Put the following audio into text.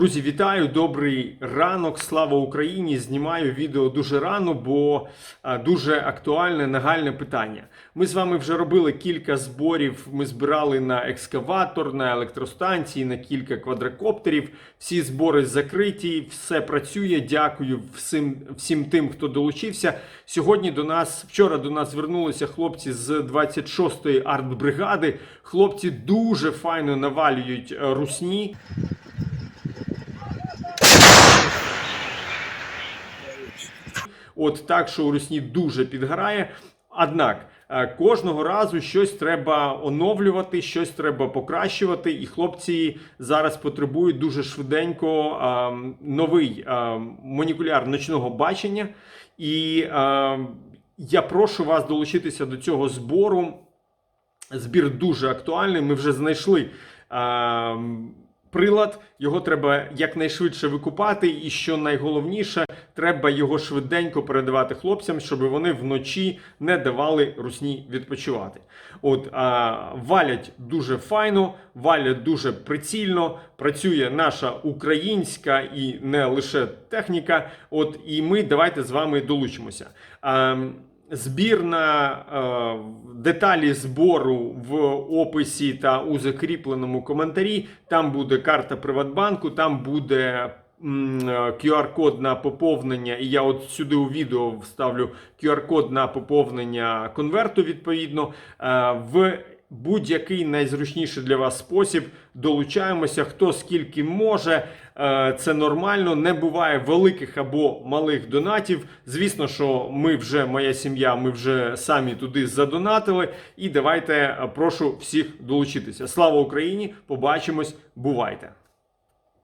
Друзі, вітаю! Добрий ранок! Слава Україні! Знімаю відео дуже рано, бо дуже актуальне нагальне питання. Ми з вами вже робили кілька зборів. Ми збирали на екскаватор, на електростанції, на кілька квадрокоптерів. Всі збори закриті, все працює. Дякую всім, всім тим, хто долучився. Сьогодні до нас, вчора до нас звернулися хлопці з 26-ї артбригади. Хлопці дуже файно навалюють е, русні. От так, що у русні дуже підграє. Однак е, кожного разу щось треба оновлювати, щось треба покращувати, і хлопці зараз потребують дуже швиденько е, новий е, монікуляр ночного бачення. І е, я прошу вас долучитися до цього збору. Збір дуже актуальний. Ми вже знайшли прилад. Його треба якнайшвидше викупати. І що найголовніше, треба його швиденько передавати хлопцям, щоб вони вночі не давали русні відпочивати. От а, валять дуже файно, валять дуже прицільно. Працює наша українська і не лише техніка. От і ми давайте з вами долучимося. А, Збір на е, деталі збору в описі та у закріпленому коментарі. Там буде карта Приватбанку, там буде е, QR-код на поповнення. І я от сюди у відео вставлю QR-код на поповнення конверту відповідно. Е, в будь-який найзручніший для вас спосіб долучаємося, хто скільки може. Е, Це нормально, не буває великих або малих донатів. Звісно, що ми вже, моя сім'я, ми вже самі туди задонатили. І давайте е, прошу всіх долучитися. Слава Україні! Побачимось, бувайте!